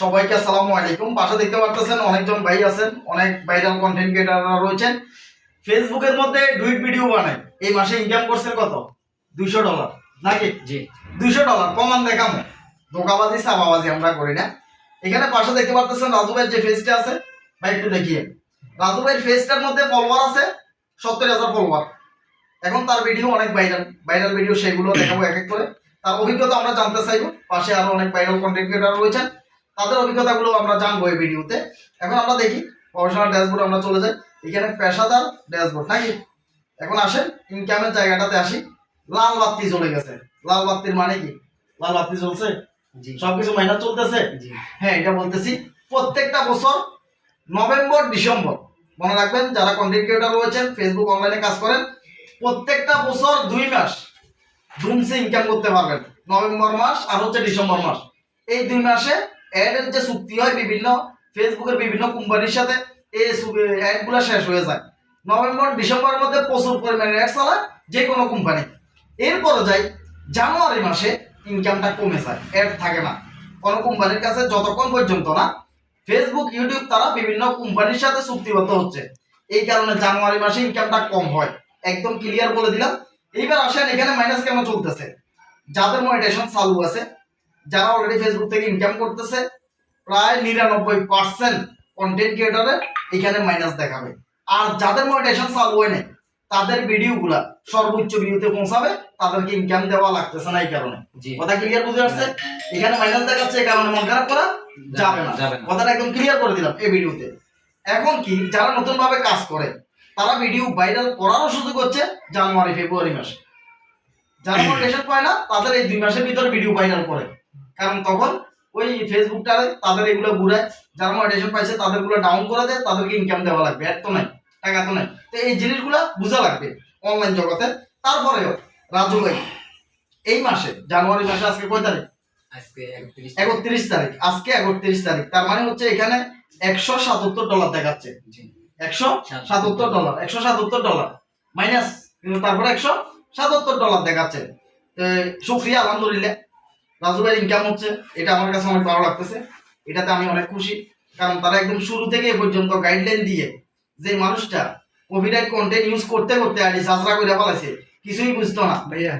সবাইকে আসসালামু আলাইকুম। পাশে দেখতে পারতেছেন অনেকজন ভাই আছেন অনেক ভাইরাল কন্টেন্ট ক্রিয়েটাররা রয়েছেন। ফেসবুকের মধ্যে ডুইট ভিডিও বানায় এই মাসে ইনকাম করছেন কত? দুইশো ডলার নাকি? জি। দুইশো ডলার প্রমাণ দেখামো। ধোকাবাজি সাবাবাজি আমরা করি না। এখানে পাশে দেখতে পারতেছেন রাজু ভাইয়ের যে ফেসটা আছে ভাই একটু দেখিয়ে। রাজু ভাইয়ের ফেসটার মধ্যে ফলোয়ার আছে সত্তর হাজার ফলোয়ার এখন তার ভিডিও অনেক ভাইরাল ভাইরাল ভিডিও সেগুলো দেখাবো এক এক করে। তার অভিজ্ঞতা আমরা জানতে চাইব। পাশে আরও অনেক ভাইরাল কন্টেন্ট ক্রিয়েটার রয়েছেন। তাদের অভিজ্ঞতাগুলো আমরা জানব এই ভিডিওতে। এখন আমরা দেখি প্রফেশনাল ড্যাশবোর্ড আমরা চলে যাই। এখানে পেশাদার ড্যাশবোর্ড নাকি? এখন আসেন ইনকামের জায়গাটাতে আসি। লাল বাতি চলে গেছে। লাল বাতির মানে কি? লাল বাতি চলছে জি। সবকিছু মাইনাস চলতেছে? জি। হ্যাঁ এটা বলতেছি প্রত্যেকটা বছর নভেম্বর ডিসেম্বর মনে রাখবেন যারা কন্টেন্ট ক্রিয়েটার রয়েছেন ফেসবুক অনলাইনে কাজ করেন প্রত্যেকটা বছর দুই মাস ধুমসে ইনকাম করতে পারবেন। নভেম্বর মাস আর হচ্ছে ডিসেম্বর মাস। এই দুই মাসে অ্যাডের যে চুক্তি হয় বিভিন্ন ফেসবুকের বিভিন্ন কোম্পানির সাথে, এই অ্যাডগুলো শেষ হয়ে যায়। নভেম্বর ডিসেম্বরের মধ্যে প্রচুর পরিমাণে অ্যাড চালায় যে কোনো কোম্পানি এরপরে যাই জানুয়ারি মাসে ইনকামটা কমে যায় অ্যাড থাকে না। কোনো কোম্পানির কাছে যতক্ষণ পর্যন্ত না ফেসবুক ইউটিউব তারা বিভিন্ন কোম্পানির সাথে চুক্তিবদ্ধ হচ্ছে। এই কারণে জানুয়ারি মাসে ইনকামটা কম হয়। একদম ক্লিয়ার বলে দিলাম। এইবার আসেন, এখানে মাইনাস কেন চলতেছে? যাদের মনিটাইজেশন চালু আছে যারা অলরেডি ফেসবুক থেকে ইনকাম করতেছে প্রায় নিরানব্বই পার্সেন্ট কন্টেন্ট ক্রিয়েটারের এখানে মাইনাস দেখাবে। আর যাদের মনিটাইজেশন চালু হয় নাই তাদের ভিডিওগুলা সর্বোচ্চ ভিউতে পৌঁছাবে তাদেরকে ইনকাম দেওয়া লাগতেছে না এই কারণে। কথা ক্লিয়ার বুঝে আসছে? এখানে মাইনাস দেখাচ্ছে এই কারণে মন খারাপ করা যাবে না। কথাটা একদম ক্লিয়ার করে দিলাম এই ভিডিওতে এখন কি যারা নতুন ভাবে কাজ করে তারা ভিডিও ভাইরাল করারও সুযোগ হচ্ছে জানুয়ারি ফেব্রুয়ারি মাসে। যারা মোটিভেশন পায় না তাদের এই দুই মাসের ভিতরে ভিডিও ভাইরাল করে। কারণ তখন ওই ফেসবুকটা তাদের এগুলো ঘুরায় যারা মোটিভেশন পাইছে তাদেরগুলো ডাউন করে দেয় তাদেরকে ইনকাম দেওয়া লাগবে এত নাই টাকা তো নাই তো এই জিনিসগুলো বোঝা লাগবে অনলাইন জগতে। তারপরেও রাজু ভাই এই মাসে জানুয়ারি মাসে আজকে কয় তারিখ? আজকে একত্রিশ তারিখ। আজকে একত্রিশ তারিখ। তার মানে হচ্ছে এখানে একশো সাতাত্তর ডলার দেখাচ্ছে। একশো সাতাত্তর ডলার একশো সাতাত্তর ডলার মাইনাস কিন্তু তারপরে একশো সাতাত্তর ডলার দেখাচ্ছে। সুক্রিয়া আলহামদুলিল্লাহ। রাজু ভাইয়ের ইনকাম হচ্ছে, এটা আমার কাছে অনেক ভালো লাগতেছে। এটাতে আমি অনেক খুশি, কারণ তারা একদম শুরু থেকে পর্যন্ত গাইডলাইন দিয়ে যে মানুষটা কোভিডের কন্টেন্ট ইউজ করতে করতে আর সাজরা করে ফেলাইছে, কিছুই বুঝতো না। ভাইয়া